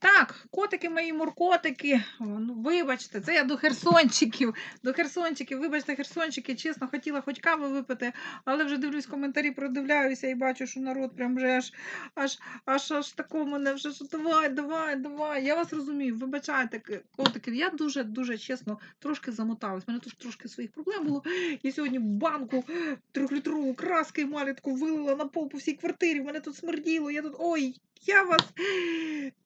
Bye. Так, котики мої муркотики. Ну, вибачте, це я до херсончиків. До херсончиків, вибачте, херсончики, чесно, хотіла хоч кави випити, але вже дивлюсь коментарі, продивляюся і бачу, що народ прям вже аж аж аж аж тако мене вже що давай, давай, давай. Я вас розумію, вибачайте, котики. Я дуже дуже чесно трошки замоталась. У мене тут трошки своїх проблем було. Я сьогодні банку трьохлітрову краски малітку вилила на пол по всій квартирі. Мене тут смерділо. Я тут. Ой, я вас.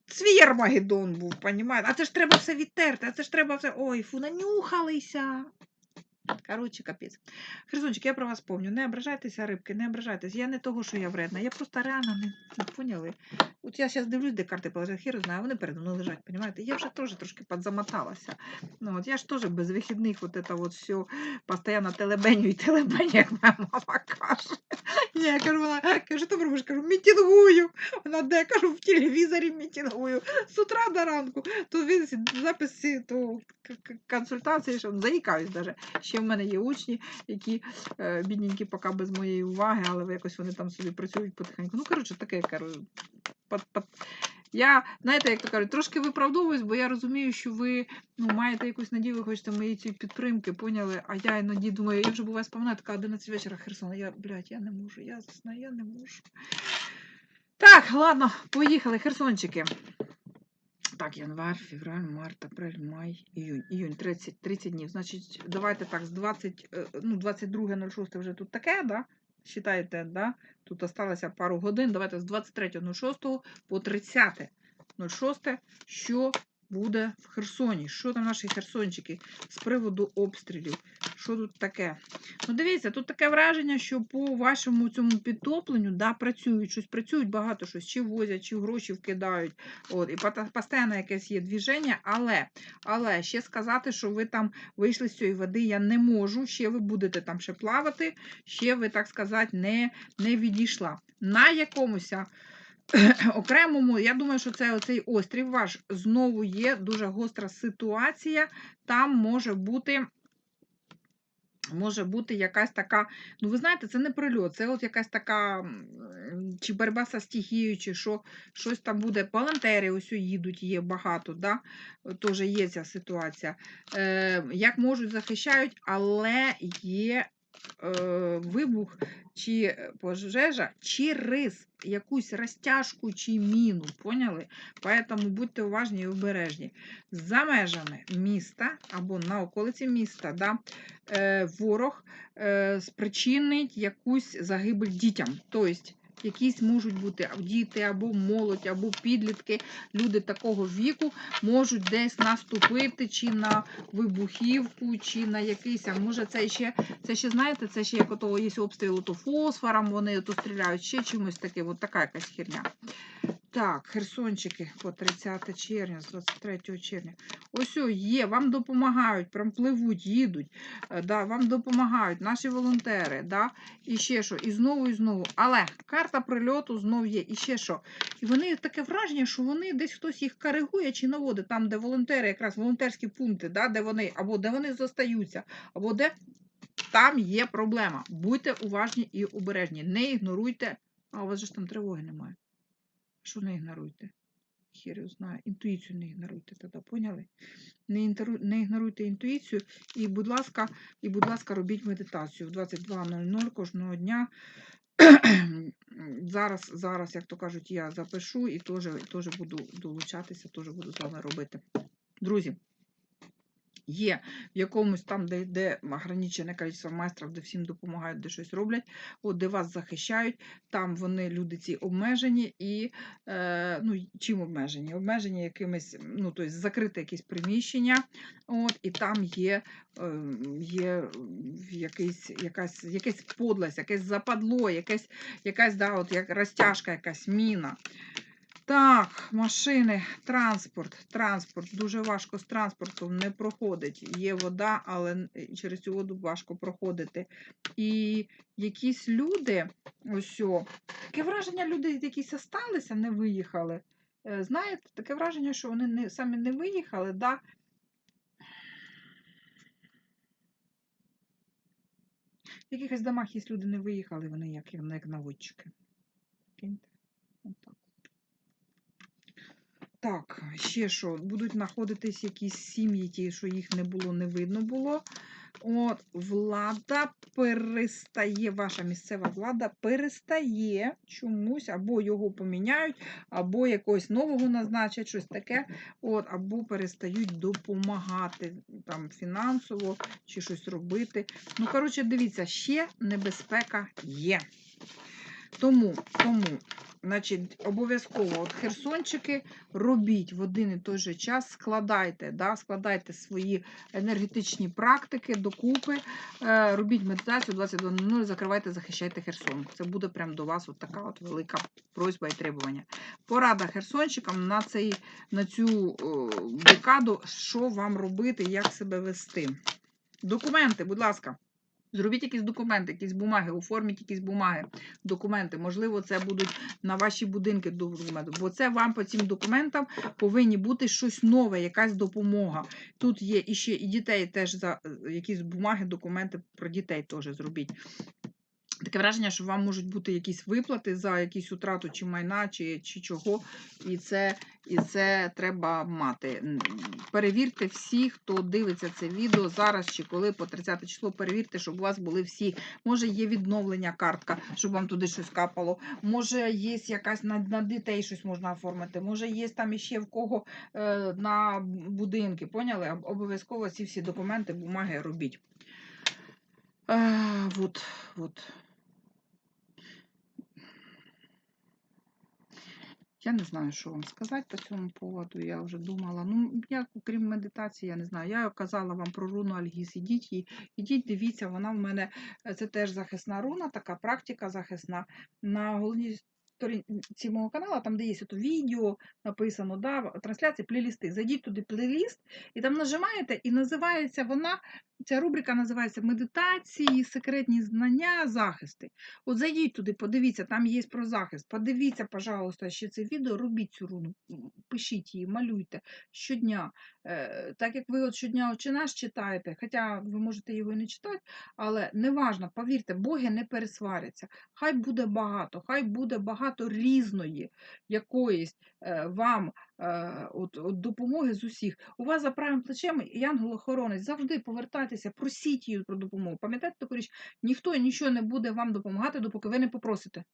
Свій Армагеддон був, понімаєте? А це ж треба все відтерти, а це ж треба все. Ой, фу, нанюхалися. Коротше, капець. Херсончик, я про вас помню. Не ображайтеся, рибки, не ображайтеся. Я не того, що я вредна. Я просто реально не, не поняли. От я зараз дивлюсь, де карти положив, хір знаю, вони передо мною лежать, понімаєте? Я вже теж трошки подзамоталася. Ну, от я ж теж без вихідних вот это вот все постоянно телебеню і телебеню, як моя мама каже. Я кажу, вона каже, що ти робиш? Кажу, мітінгую. Вона де кажу, в телевізорі мітінгую. З утра до ранку. То він записи, то консультації, що заїкаюсь даже. Ще в мене є учні, які е, бідненькі поки без моєї уваги, але якось вони там собі працюють потихеньку. Ну, коротше, таке кажу. под, пот... Я, знаєте, як то кажуть, трошки виправдовуюсь, бо я розумію, що ви ну, маєте якусь надію, ви хочете моєї цієї підтримки, поняли? А я іноді думаю, я вже буває споминаю, така 11 вечора Херсона. Я, блядь, я не можу, я знаю, я не можу. Так, ладно, поїхали, Херсончики. Так, январ, февраль, март, апрель, май, іюнь. Іюнь 30, 30 днів. Значить, давайте так, з 20, е, ну, 22.06 вже тут таке, да? Считаєте, да? Тут осталося пару годин. Давайте з 23.06 по 30.06, що буде в Херсоні. Що там наші херсончики з приводу обстрілів? Що тут таке? Ну, дивіться, тут таке враження, що по вашому цьому підтопленню да, працюють, щось працюють, багато щось, чи возять, чи гроші вкидають. От, і постійно якесь є движення, але, але ще сказати, що ви там вийшли з цієї води, я не можу. Ще ви будете там ще плавати, ще ви, так сказати, не, не відійшла. На якомусь окремому, я думаю, що це оцей острів ваш знову є дуже гостра ситуація. Там може бути. Може бути якась така, ну ви знаєте, це не прильот, це от якась така чи боротьба со стихією, чи що, щось там буде. Волонтери ось їдуть, є багато, да? теж є ця ситуація. Е, як можуть, захищають, але є вибух чи пожежа через якусь розтяжку чи міну. Поняли? Поэтому будьте уважні і обережні. За межами міста або на околиці міста да, е, ворог е, спричинить якусь загибель дітям. Тобто, якісь можуть бути діти, або молодь, або підлітки, люди такого віку можуть десь наступити чи на вибухівку, чи на якийсь, а може це ще, це ще знаєте, це ще як ото є обстріл то фосфором, вони то стріляють, ще чимось таке. от така якась херня. Так, херсончики по 30 червня, з 23 червня. Ось є, вам допомагають, прям пливуть, їдуть, е, да, вам допомагають наші волонтери, да, і ще що, і знову, і знову. Але карта прильоту знов є, і ще що. І вони таке враження, що вони десь хтось їх коригує чи наводить, там, де волонтери, якраз волонтерські пункти, да, де вони, або де вони зостаються, або де там є проблема. Будьте уважні і обережні. Не ігноруйте. А у вас ж там тривоги немає. Що не ігноруйте? Хір знає. Інтуїцію не ігноруйте тоді, поняли? Не, інтеру... не ігноруйте інтуїцію і, будь ласка, і, будь ласка, робіть медитацію в 22.00 кожного дня. зараз, зараз, як то кажуть, я запишу і теж буду долучатися, теж буду з вами робити. Друзі, є в якомусь там, де йде ограничене кількість майстрів, де всім допомагають, де щось роблять, от, де вас захищають, там вони, люди ці обмежені і е, ну, чим обмежені? Обмежені якимись, ну, тобто закрите якесь приміщення, от, і там є, е, є якийсь, якась, якась подлость, якесь западло, якесь, якась да, от, як розтяжка, якась міна. Так, машини, транспорт. Транспорт. Дуже важко з транспортом не проходить. Є вода, але через цю воду важко проходити. І якісь люди, ось о, таке враження, люди якісь осталися, не виїхали. Е, Знаєте, таке враження, що вони не, самі не виїхали, да? В якихось домах є люди не виїхали, вони як, як наводчики. Прикиньте. Так, ще що, будуть знаходитись якісь сім'ї, ті, що їх не було, не видно було. От, влада перестає, ваша місцева влада перестає чомусь, або його поміняють, або якогось нового назначать, щось таке, от, або перестають допомагати там фінансово чи щось робити. Ну, коротше, дивіться, ще небезпека є. Тому, тому, значить, обов'язково от херсончики робіть в один і той же час, складайте, да, складайте свої енергетичні практики докупи, е, робіть медитацію 22.00, закривайте, захищайте Херсон. Це буде прям до вас от така от велика просьба і требування. Порада херсончикам на, цей, на цю декаду, що вам робити, як себе вести. Документи, будь ласка. Зробіть якісь документи, якісь бумаги, оформіть якісь бумаги, документи. Можливо, це будуть на ваші будинки документи, бо це вам по цим документам повинні бути щось нове, якась допомога. Тут є і ще і дітей теж за е, якісь бумаги, документи про дітей теж зробіть. Таке враження, що вам можуть бути якісь виплати за якусь утрату чи майна, чи, чи чого, і це, і це треба мати. Перевірте всі, хто дивиться це відео зараз чи коли по 30 число, перевірте, щоб у вас були всі. Може, є відновлення картка, щоб вам туди щось капало. Може, є якась на, на дітей щось можна оформити. Може, є там іще в кого е, на будинки. Поняли? Обов'язково ці всі документи, бумаги робіть. Е, вот, вот. Я не знаю, що вам сказати по цьому поводу. Я вже думала. Ну, я, крім медитації, я не знаю. Я казала вам про руну Альгіз. Ідіть її, ідіть, дивіться, вона в мене е, це теж захисна руна, така практика захисна. На головній сторінці мого каналу, там, де є ото відео написано, да, трансляції, плейлісти. Зайдіть туди плейліст, і там нажимаєте, і називається вона. Ця рубрика називається Медитації, секретні знання, захисти. От зайдіть туди, подивіться, там є про захист. Подивіться, пожалуйста, ще це відео, робіть цю руну, пишіть її, малюйте щодня. Е, так як ви от щодня «Отче наш читаєте, хоча ви можете його і не читати, але неважно, повірте, боги не пересваряться. Хай буде багато, хай буде багато різної якоїсь е, вам е, от, от допомоги з усіх. У вас за правим плечем і ангел-охоронець завжди повертайтеся, просіть її про допомогу. Пам'ятаєте таку річ, ніхто нічого не буде вам допомагати, допоки ви не попросите.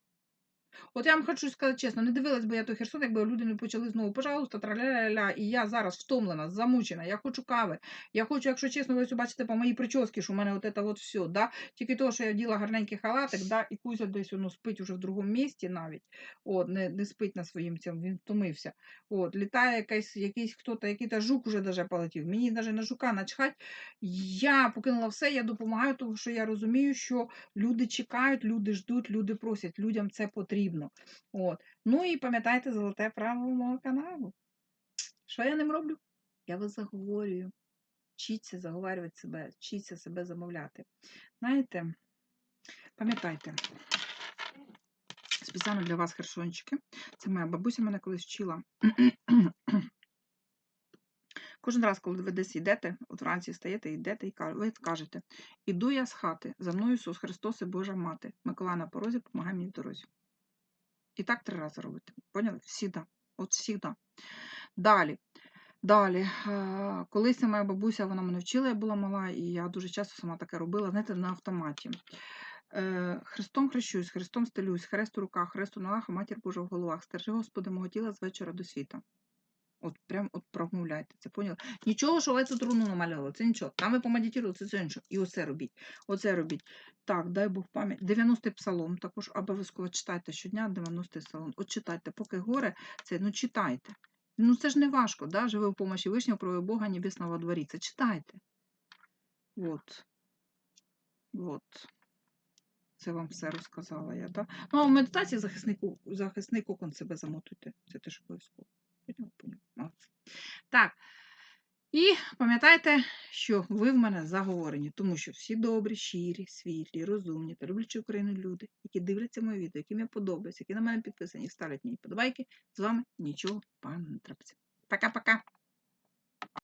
От я вам хочу сказати чесно, не дивилась би я той Херсон, якби люди не почали знову, пожалуйста, траля-ля-ля, і я зараз втомлена, замучена, я хочу кави. Я хочу, якщо чесно, ви бачите по моїй прически, що в мене от це от все, да? тільки того, що я вділа гарненький халатик, да? і Кузя десь воно спить уже в другому місці навіть, от, не, не спить на своїм цьому, він втомився. От, літає якийсь, якийсь хто-то, який-то жук уже даже полетів, мені навіть на жука начхать. Я покинула все, я допомагаю, тому що я розумію, що люди чекають, люди ждуть, люди просять, людям це потрібно. От. Ну і пам'ятайте золоте правило мого каналу. Що я ним роблю? Я вас заговорюю. Вчіться заговорювати себе, вчіться себе замовляти. Знаєте, пам'ятайте, спеціально для вас херсончики. Це моя бабуся мене колись вчила. Кожен раз, коли ви десь йдете, от вранці стаєте, йдете і ви кажете: Іду я з хати, за мною Ісус Христос і Божа мати. Микола на порозі, помагай мені в дорозі. І так три рази робити. Поняли? Всіда. От всіда. Далі. Далі. е, Колись моя бабуся, вона мене вчила, я була мала, і я дуже часто сама таке робила, знаєте, на автоматі. Е, Христом хрещусь, Христом стелюсь, хрест у руках, хрест у ногах, матір Божа в головах. Стержи, Господи, мого тіла з вечора до світа. От прям от промовляйте, це поняли? Нічого, що ви тут руну намалювали, це нічого. Там ви помедитували, це, це нічого. І оце робіть. Оце робіть. Так, дай Бог пам'ять. 90-й псалом, також обов'язково читайте щодня 90-й псалом. От читайте, поки горе, це ну читайте. Ну це ж не важко, да? живи в помощі Вишнього, правої Бога Небесного дворі. Це читайте. От. От. Це вам все розказала я, так? Ну, а в медитації захисник, захисний кокон себе замотуйте. Це теж обов'язково. Так. І пам'ятайте, що ви в мене заговорені, тому що всі добрі, щирі, світлі, розумні та люблячі Україну люди, які дивляться моє відео, яким мені подобаються, які на мене підписані, ставлять мені подобайки, з вами нічого пан не трапиться. Пока-пока!